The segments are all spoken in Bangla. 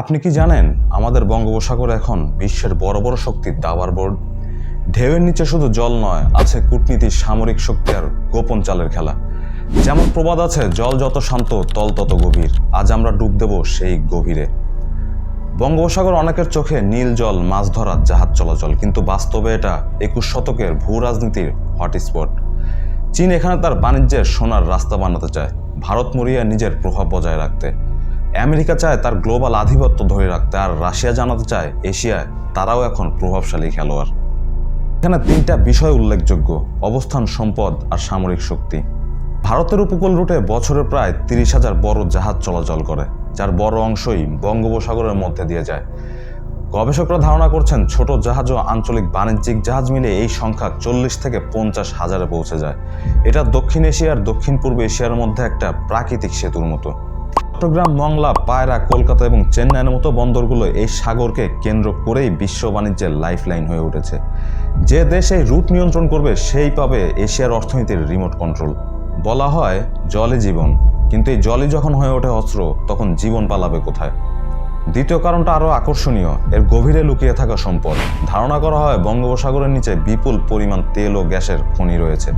আপনি কি জানেন আমাদের বঙ্গোপসাগর এখন বিশ্বের বড় বড় শক্তির দাবার বোর্ড? ঢেউয়ের নিচে শুধু জল নয়, আছে কূটনীতি সামরিক শক্তি আর গোপন চালের খেলা। যেমন প্রবাদ আছে, জল যত শান্ত, তল তত গভীর। আজ আমরা ডুব দেব সেই গভীরে। বঙ্গোপসাগর অনেকের চোখে নীল জল, মাছ ধরার জাহাজ চলাচল, কিন্তু বাস্তবে এটা একুশ শতকের ভূ রাজনীতির হটস্পট চীন এখানে তার বাণিজ্যের সোনার রাস্তা বানাতে চায়। ভারত মরিয়া নিজের প্রভাব বজায় রাখতে। আমেরিকা চায় তার গ্লোবাল আধিপত্য ধরে রাখতে আর রাশিয়া জানাতে চায় এশিয়ায় তারাও এখন প্রভাবশালী খেলোয়াড়। এখানে তিনটা বিষয় উল্লেখযোগ্য, অবস্থান, সম্পদ আর সামরিক শক্তি। ভারতের উপকূল রুটে বছরে প্রায় তিরিশ হাজার বড় জাহাজ চলাচল করে, যার বড় অংশই বঙ্গোপসাগরের মধ্যে দিয়ে যায়। গবেষকরা ধারণা করছেন ছোট জাহাজ ও আঞ্চলিক বাণিজ্যিক জাহাজ মিলে এই সংখ্যা চল্লিশ থেকে পঞ্চাশ হাজারে পৌঁছে যায়। এটা দক্ষিণ এশিয়ার দক্ষিণ পূর্ব এশিয়ার মধ্যে একটা প্রাকৃতিক সেতুর মতো। চট্টগ্রাম, মংলা, পায়রা, কলকাতা এবং চেন্নাইয়ের মতো বন্দরগুলো এই সাগরকে কেন্দ্র করেই বিশ্ব বাণিজ্যের লাইফলাইন হয়ে উঠেছে। যে দেশ রুট নিয়ন্ত্রণ করবে সেই পাবে এশিয়ার অর্থনীতির রিমোট কন্ট্রোল। বলা হয়, জলে জীবন। কিন্তু এই জলে যখন হয়ে ওঠে অস্ত্র, তখন জীবন পালাবে কোথায়? দ্বিতীয় কারণটা আরও আকর্ষণীয়, এর গভীরে লুকিয়ে থাকা সম্পদ। ধারণা করা হয়, বঙ্গোপসাগরের নিচে বিপুল পরিমাণ তেল ও গ্যাসের খনি রয়েছে।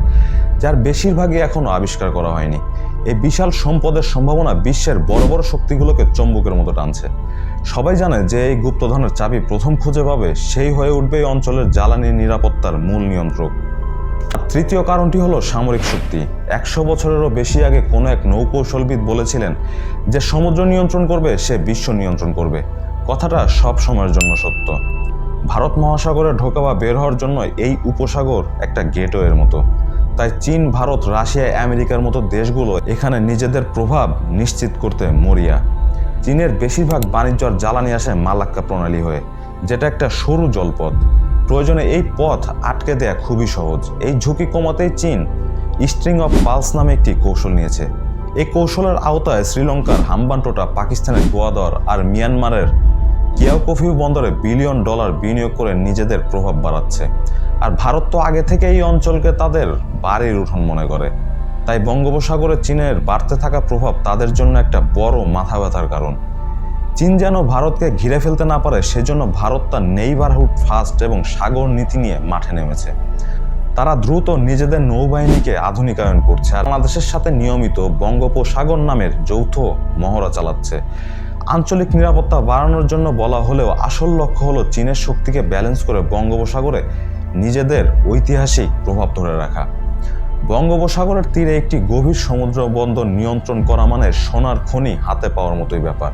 যার বেশিরভাগই এখনও আবিষ্কার করা হয়নি। এই বিশাল সম্পদের সম্ভাবনা বিশ্বের বড় বড় শক্তিগুলোকে চম্বুকের মতো টানছে। সবাই জানে যে এই গুপ্তধনের চাবি প্রথম খুঁজে পাবে সেই হয়ে উঠবে এই অঞ্চলের জ্বালানি নিরাপত্তার মূল নিয়ন্ত্রক। তৃতীয় কারণটি হলো সামরিক শক্তি। একশো বছরেরও বেশি আগে কোনো এক নৌকৌশলবিদ বলেছিলেন যে সমুদ্র নিয়ন্ত্রণ করবে, সে বিশ্ব নিয়ন্ত্রণ করবে। কথাটা সব সময়ের জন্য সত্য। ভারত মহাসাগরে ঢোকা বা বের হওয়ার জন্য এই উপসাগর একটা গেটওয়ের মতো। তাই চীন, ভারত, রাশিয়া, আমেরিকার মতো দেশগুলো এখানে নিজেদের প্রভাব নিশ্চিত করতে মরিয়া। চীনের বেশিরভাগ বাণিজ্য আর জ্বালানি আসে মালাক্কা প্রণালী হয়ে, যেটা একটা সরু জলপথ। প্রয়োজনে এই পথ আটকে দেয়া খুবই সহজ। এই ঝুঁকি কমাতেই চীন স্ট্রিং অফ পালস নামে একটি কৌশল নিয়েছে। এই কৌশলের আওতায় শ্রীলঙ্কার হাম্বানটোটা পাকিস্তানের গোয়াদর আর মিয়ানমারের কিয়াওকফিউ বন্দরে বিলিয়ন ডলার বিনিয়োগ করে নিজেদের প্রভাব বাড়াচ্ছে। আর ভারত তো আগে থেকে এই অঞ্চলকে তাদের বাড়ির উঠোন মনে করে। তাই বঙ্গোপসাগরে চীনের বাড়তে থাকা প্রভাব তাদের জন্য একটা বড় মাথা ব্যথার কারণ। চীন যেন ভারতকে ঘিরে ফেলতে না পারে, সেজন্য ভারত তার নেইবারহুড ফার্স্ট এবং সাগর নীতি নিয়ে মাঠে নেমেছে। তারা দ্রুত নিজেদের নৌবাহিনীকে আধুনিকায়ন করছে আর বাংলাদেশের সাথে নিয়মিত বঙ্গোপসাগর নামের যৌথ মহড়া চালাচ্ছে। আঞ্চলিক নিরাপত্তা বাড়ানোর জন্য বলা হলেও আসল লক্ষ্য হলো চীনের শক্তিকে ব্যালেন্স করে বঙ্গোপসাগরে নিজেদের ঐতিহাসিক প্রভাব ধরে রাখা। বঙ্গোপসাগরের তীরে একটি গভীর সমুদ্র বন্দর নিয়ন্ত্রণ করা মানে সোনার খনি হাতে পাওয়ার মতোই ব্যাপার।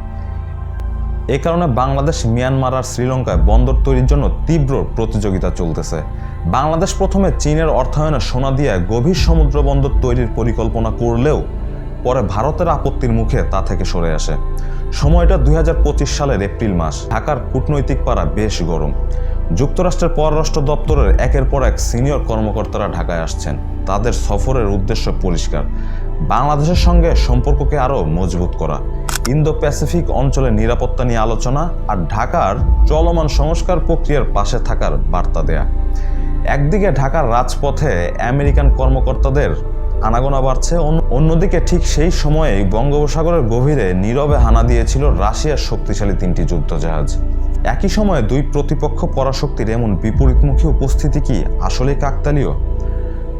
এ কারণে বাংলাদেশ, মিয়ানমার আর শ্রীলঙ্কায় বন্দর তৈরির জন্য তীব্র প্রতিযোগিতা চলতেছে। বাংলাদেশ প্রথমে চীনের অর্থায়নে সোনা দিয়ে গভীর সমুদ্র বন্দর তৈরির পরিকল্পনা করলেও পরে ভারতের আপত্তির মুখে তা থেকে সরে আসে। সময়টা দুই হাজার পঁচিশ সালের এপ্রিল মাস। ঢাকার কূটনৈতিক পাড়া বেশ গরম। যুক্তরাষ্ট্রের পররাষ্ট্র দপ্তরের একের পর এক সিনিয়র কর্মকর্তারা ঢাকায় আসছেন। তাদের সফরের উদ্দেশ্য পরিষ্কার। বাংলাদেশের সঙ্গে সম্পর্ককে আরও মজবুত করা। ইন্দো প্যাসিফিক অঞ্চলের নিরাপত্তা নিয়ে আলোচনা আর ঢাকার চলমান সংস্কার প্রক্রিয়ার পাশে থাকার বার্তা দেয়া। একদিকে ঢাকার রাজপথে আমেরিকান কর্মকর্তাদের আনাগোনা বাড়ছে। অন্য- অন্যদিকে ঠিক সেই সময়েই বঙ্গোপসাগরের গভীরে নীরবে হানা দিয়েছিল রাশিয়ার শক্তিশালী তিনটি যুদ্ধজাহাজ। একই সময়ে দুই প্রতিপক্ষ পরাশক্তির এমন বিপরীতমুখী উপস্থিতি কি আসলে কাকতালীয়?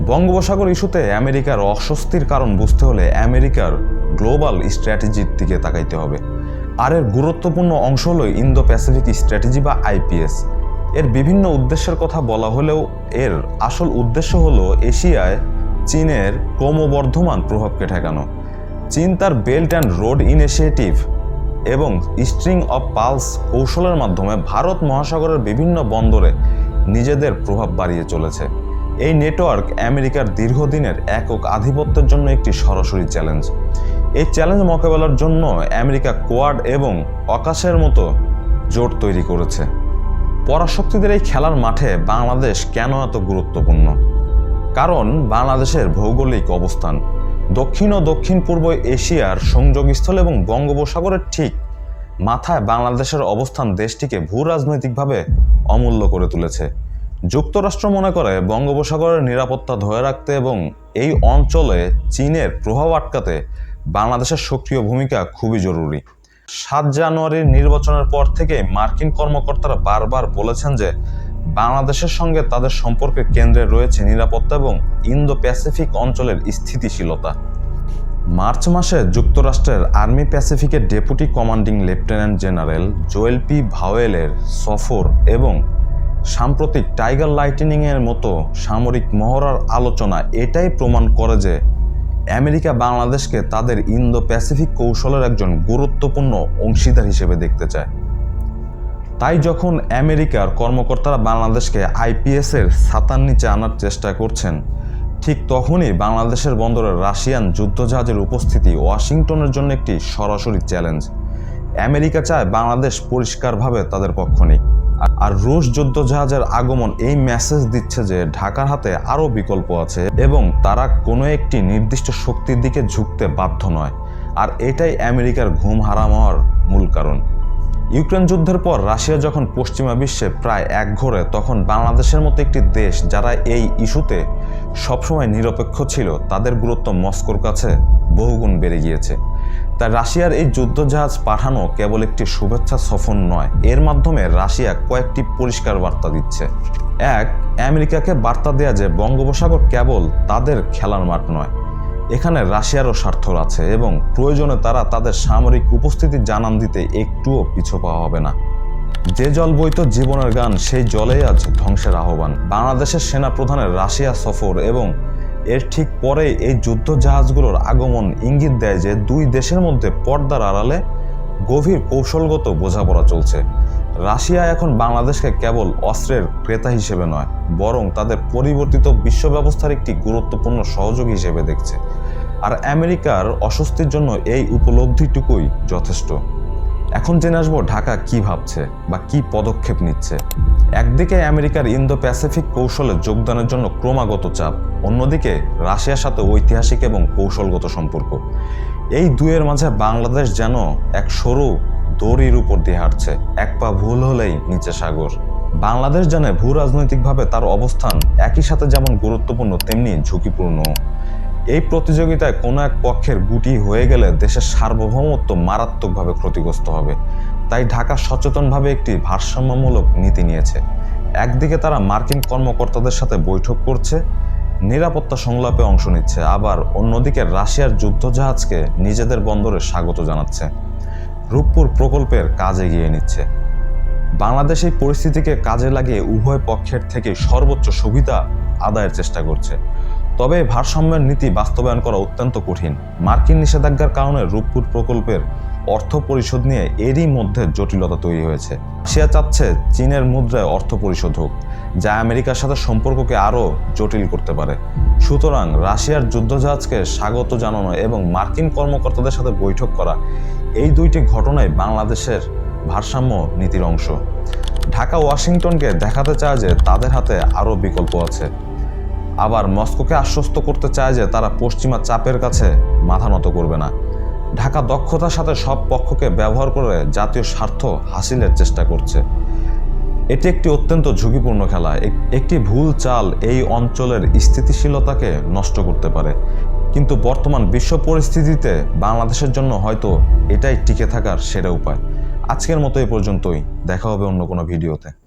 বঙ্গোপসাগর ইস্যুতে আমেরিকার অস্বস্তির কারণ বুঝতে হলে আমেরিকার গ্লোবাল স্ট্র্যাটেজির দিকে তাকাইতে হবে। আর এর গুরুত্বপূর্ণ অংশ হলো ইন্দো প্যাসিফিক স্ট্র্যাটেজি বা আইপিএস। এর বিভিন্ন উদ্দেশ্যের কথা বলা হলেও এর আসল উদ্দেশ্য হলো এশিয়ায় চীনের ক্রমবর্ধমান প্রভাবকে ঠেকানো। চীন তার বেল্ট অ্যান্ড রোড ইনিশিয়েটিভ এবং স্ট্রিং অফ পালস কৌশলের মাধ্যমে ভারত মহাসাগরের বিভিন্ন বন্দরে নিজেদের প্রভাব বাড়িয়ে চলেছে। এই নেটওয়ার্ক আমেরিকার দীর্ঘদিনের একক আধিপত্যের জন্য একটি সরাসরি চ্যালেঞ্জ। এই চ্যালেঞ্জ মোকাবেলার জন্য আমেরিকা কোয়াড এবং অকাশের মতো জোট তৈরি করেছে। পরাশক্তিদের এই খেলার মাঠে বাংলাদেশ কেন এত গুরুত্বপূর্ণ? কারণ বাংলাদেশের ভৌগোলিক অবস্থান দক্ষিণ ও দক্ষিণ পূর্ব এশিয়ার সংযোগস্থল এবং বঙ্গোপসাগরের ঠিক মাথায় বাংলাদেশের অবস্থান দেশটিকে ভূ রাজনৈতিকভাবে অমূল্য করে তুলেছে। যুক্তরাষ্ট্র মনে করে বঙ্গোপসাগরের নিরাপত্তা ধরে রাখতে এবং এই অঞ্চলে চীনের প্রভাব আটকাতে বাংলাদেশের সক্রিয় ভূমিকা খুবই জরুরি। সাত জানুয়ারির নির্বাচনের পর থেকে মার্কিন কর্মকর্তারা বারবার বলেছেন যে বাংলাদেশের সঙ্গে তাদের সম্পর্কের কেন্দ্রে রয়েছে নিরাপত্তা এবং ইন্দো প্যাসিফিক অঞ্চলের স্থিতিশীলতা। মার্চ মাসে যুক্তরাষ্ট্রের army প্যাসিফিকের deputy commanding lieutenant general Joel P ভাওয়েলের সফর এবং সাম্প্রতিক টাইগার লাইটেনিংয়ের মতো সামরিক মহড়ার আলোচনা এটাই প্রমাণ করে যে আমেরিকা বাংলাদেশকে তাদের ইন্দো প্যাসিফিক কৌশলের একজন গুরুত্বপূর্ণ অংশীদার হিসেবে দেখতে চায়। তাই যখন আমেরিকার কর্মকর্তারা বাংলাদেশকে আইপিএসের ছাতার নিচে আনার চেষ্টা করছেন, ঠিক তখনই বাংলাদেশের বন্দরে রাশিয়ান যুদ্ধজাহাজের উপস্থিতি ওয়াশিংটনের জন্য একটি সরাসরি চ্যালেঞ্জ। আমেরিকা চায় বাংলাদেশ পরিষ্কারভাবে তাদের পক্ষ নিক। আর রুশ যুদ্ধজাহাজের আগমন এই মেসেজ দিচ্ছে যে ঢাকার হাতে আরও বিকল্প আছে এবং তারা কোনো একটি নির্দিষ্ট শক্তির দিকে ঝুঁকতে বাধ্য নয়। আর এটাই আমেরিকার ঘুম হারাম হওয়ার মূল কারণ। ইউক্রেন যুদ্ধের পর রাশিয়া যখন পশ্চিমা বিশ্বে প্রায় এক ঘরে, তখন বাংলাদেশের মতো একটি দেশ যারা এই ইস্যুতে সবসময় নিরপেক্ষ ছিল, তাদের গুরুত্ব মস্কোর কাছে বহুগুণ বেড়ে গিয়েছে। তাই রাশিয়ার এই যুদ্ধজাহাজ পাঠানো কেবল একটি শুভেচ্ছা সফর নয়, এর মাধ্যমে রাশিয়া কয়েকটি পরিষ্কার বার্তা দিচ্ছে। এক, আমেরিকাকে বার্তা দেয়া যে বঙ্গোপসাগর কেবল তাদের খেলার মাঠ নয় এখানে রাশিয়ারও স্বার্থ আছে এবং প্রয়োজনে তারা তাদের সামরিক উপস্থিতি জানান দিতে একটুও পিছু পাওয়া হবে না। যে জল বইত জীবনের গান, সেই জলেই আজ ধ্বংসের আহ্বান। বাংলাদেশের সেনা প্রধানের রাশিয়া সফর এবং এর ঠিক পরে এই যুদ্ধ জাহাজগুলোর আগমন ইঙ্গিত দেয় যে দুই দেশের মধ্যে পর্দার আড়ালে গভীর কৌশলগত বোঝাপড়া চলছে। রাশিয়া এখন বাংলাদেশকে কেবল অস্ত্রের ক্রেতা হিসেবে নয়, বরং তাদের পরিবর্তিত বিশ্ব ব্যবস্থার একটি গুরুত্বপূর্ণ সহযোগী হিসেবে দেখছে। আর আমেরিকার অস্বস্তির জন্য এই উপলব্ধিটুকুই যথেষ্ট। এখন জেনে আসব ঢাকা কি ভাবছে বা কি পদক্ষেপ নিচ্ছে। একদিকে আমেরিকার ইন্দো প্যাসিফিক কৌশলে যোগদানের জন্য ক্রমাগত চাপ, অন্যদিকে রাশিয়ার সাথে ঐতিহাসিক এবং কৌশলগত সম্পর্ক। এই দুয়ের মাঝে বাংলাদেশ যেন এক সরু দড়ির উপর দিয়ে হাঁটছে। এক পা ভুল হলেই নিচে সাগর। বাংলাদেশ জানে ভূ রাজনৈতিকভাবে তার অবস্থান একই সাথে যেমন গুরুত্বপূর্ণ, তেমনি ঝুঁকিপূর্ণ। এই প্রতিযোগিতায় কোনো এক পক্ষের গুটি হয়ে গেলে দেশের সার্বভৌমত্ব মারাত্মকভাবে ক্ষতিগ্রস্ত হবে। তাই ঢাকা সচেতনভাবে একটি ভারসাম্যমূলক নীতি নিয়েছে। একদিকে তারা মার্কিন কর্মকর্তাদের সাথে বৈঠক করছে, নিরাপত্তা সংলাপে অংশ নিচ্ছে, আবার অন্যদিকে রাশিয়ার যুদ্ধজাহাজকে নিজেদের বন্দরে স্বাগত জানাচ্ছে। রূপপুর প্রকল্পের কাজ এগিয়ে নিচ্ছে। বাংলাদেশ এই পরিস্থিতিকে কাজে লাগিয়ে উভয় পক্ষের থেকে সর্বোচ্চ সুবিধা আদায়ের চেষ্টা করছে। তবে ভারসাম্যের নীতি বাস্তবায়ন করা অত্যন্ত কঠিন। মার্কিন নিষেধাজ্ঞার কারণে রূপপুর প্রকল্পের অর্থ পরিশোধ নিয়ে এরই মধ্যে জটিলতা তৈরি হয়েছে। রাশিয়া চাচ্ছে চীনের মুদ্রায় অর্থ পরিশোধ হোক যা আমেরিকার সাথে সম্পর্ককে আরও জটিল করতে পারে। সুতরাং রাশিয়ার যুদ্ধজাহাজকে স্বাগত জানানো এবং মার্কিন কর্মকর্তাদের সাথে বৈঠক করা এই দুইটি ঘটনাই বাংলাদেশের ভারসাম্য নীতির অংশ। ঢাকা, ওয়াশিংটনকে দেখাতে চায় যে তাদের হাতে আরও বিকল্প আছে। আবার মস্কোকে আশ্বস্ত করতে চায় যে তারা পশ্চিমা চাপের কাছে মাথা নত করবে না। ঢাকা দক্ষতার সাথে সব পক্ষকে ব্যবহার করে জাতীয় স্বার্থ হাসিলের চেষ্টা করছে। এটি একটি অত্যন্ত ঝুঁকিপূর্ণ খেলা। এক- একটি ভুল চাল এই অঞ্চলের স্থিতিশীলতাকে নষ্ট করতে পারে। কিন্তু বর্তমান বিশ্ব পরিস্থিতিতে বাংলাদেশের জন্য হয়তো এটাই টিকে থাকার সেরা উপায়। আজকের মতো এই পর্যন্তই। দেখা হবে অন্য কোনো ভিডিওতে।